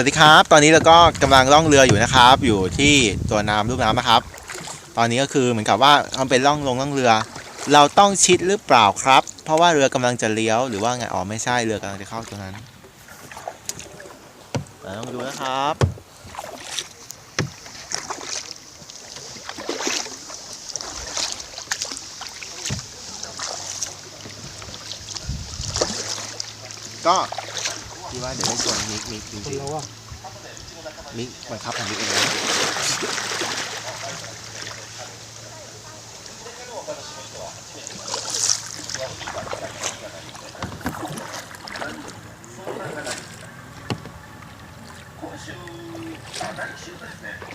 วัสดีครับ ตอนนี้เราก็กำลังล่องเรืออยู่นะครับ อยู่ที่ตัวน้ำรูปน้ำนะครับ ตอนนี้ก็คือเหมือนกับว่ามันเป็นล่องลงล่องเรือ เราต้องชิดหรือเปล่าครับ เพราะว่าเรือกำลังจะเลี้ยวหรือว่าไงอ๋อไม่ใช่เรือกำลังจะเข้าตรงนั้นเดี๋ยวต้องดูนะครับก็ พี่ว่าเดี๋ยวได้ส่วนมิกมิกจ คน ริง เราอะ ๆมิกบังคับของมิกเองนะ 今週来週ですね